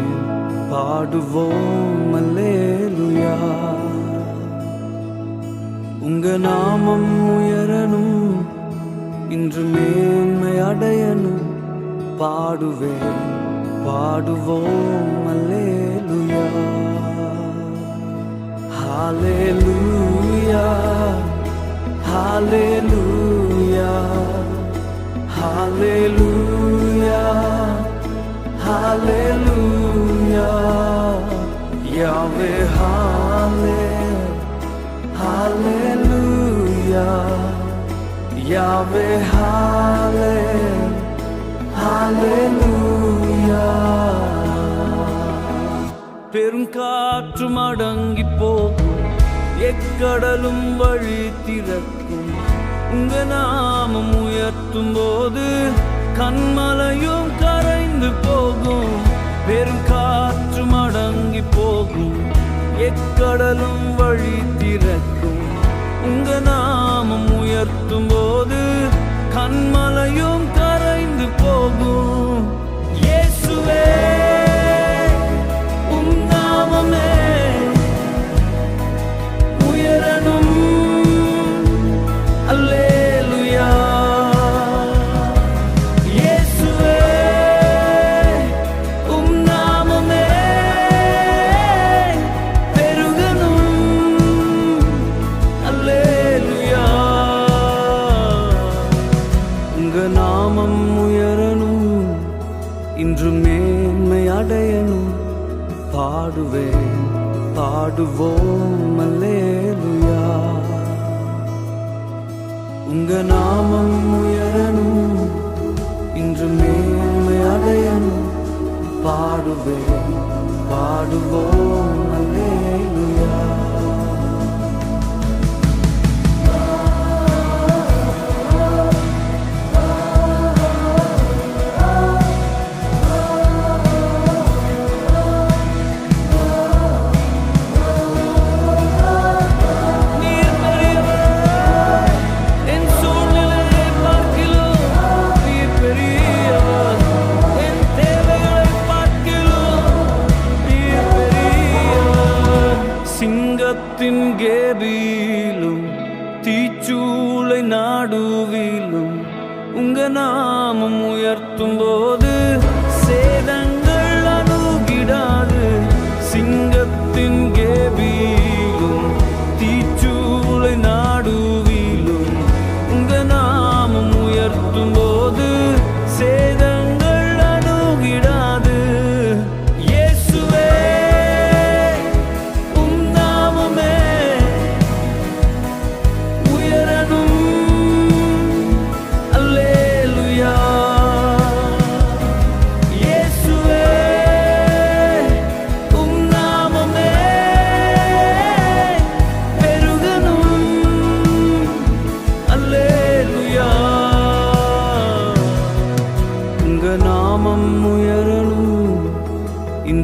பாடுவேன் பாடுவோம் அல்லேலுயா உங்க நாமம் உயரணும் இன்று மேன்மை அடையணும் பாடுவேன் பாடுவோம் அல்லேலுயா ஹalleluya ஹalleluya Yahweh, ஹalleluya Hallelujah, Yahweh, Hallelujah, Hallelujah. பெருங்காற்றும் அடங்கி போகும் எக்கடலும் வழி திறக்கும். உங்க நாமம் உயர்த்தும் போது கண்மலையும் கரைந்து போகும். பெருங்காற்றும் அடங்கி போகும். எக்கடலும் வழி திறக்கும். உங்க நாமம் உயர்த்தும் போது கண்மலையும் கரைந்து போகும். இயேசுவே. பாடுவேன் பாடுவோம் அல்லேலுயா. உங்க நாமம் உயரணும் இன்று மேன்மை அடையணும். பாடுவேன் பாடுவோம் அல்லேலுயா. சிங்கத்தின் கேபிலும் தீச்சூளை நாடுவிலும் உங்க நாமம் உயர்த்தும் போது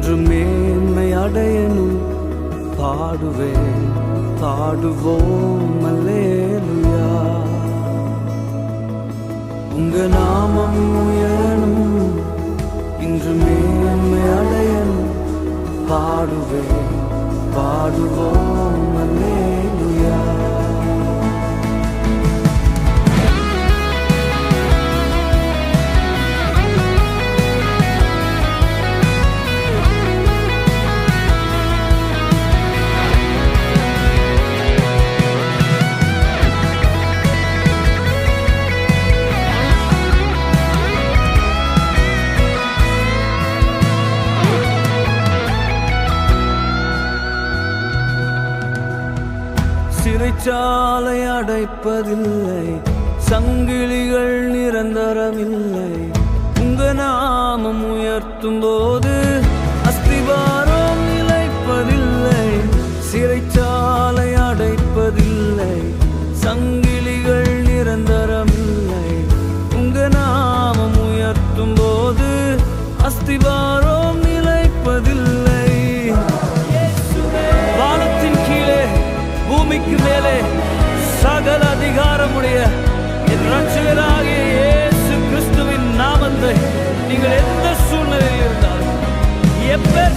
இன்று மேன்மை அடையணும். பாடுவேன் பாடுவோம் அல்லேலுயா. உங்க நாமம் உயரணும். இன்று மேன்மை அடையணும். பாடுவேன் பாடுவோம் சிறைச்சாலை அடைப்பதில்லை. சங்கிலிகள் நிரந்தரமில்லை. உங்க நாமம் உயர்த்தும் போது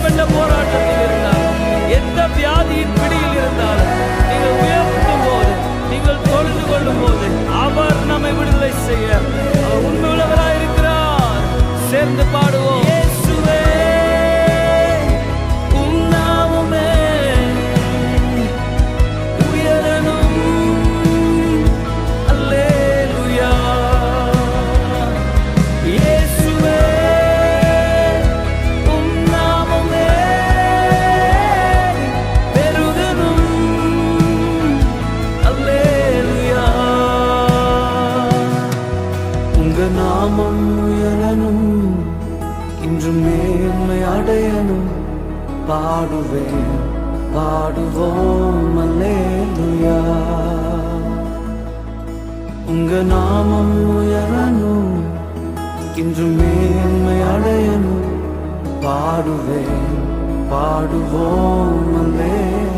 பண்ண போராட்டத்தில் இருந்தாலும் எந்த வியாதியின் பிடியில் இருந்தாலும் நீங்கள் உயர்த்தும் போது நீங்கள் தொழுது கொள்ளும் போது அவர் நம்மை விடுதலை செய்ய அவர் உண்மையுள்ளவராக இருக்கிறார் சேர்ந்து பாடு. பாடுவேன் பாடுவோம் அல்லேலுயா. உங்க நாமம் உயரணும் இன்று மேன்மை அடையணும். பாடுவேன் பாடுவோம் அல்லேலுயா.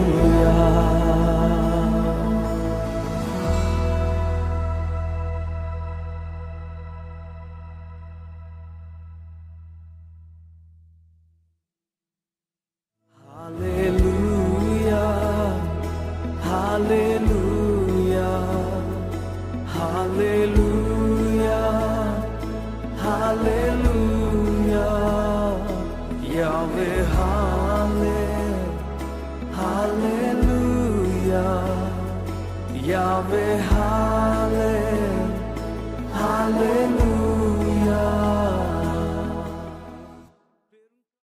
Yahweh, Hallel, Hallelujah.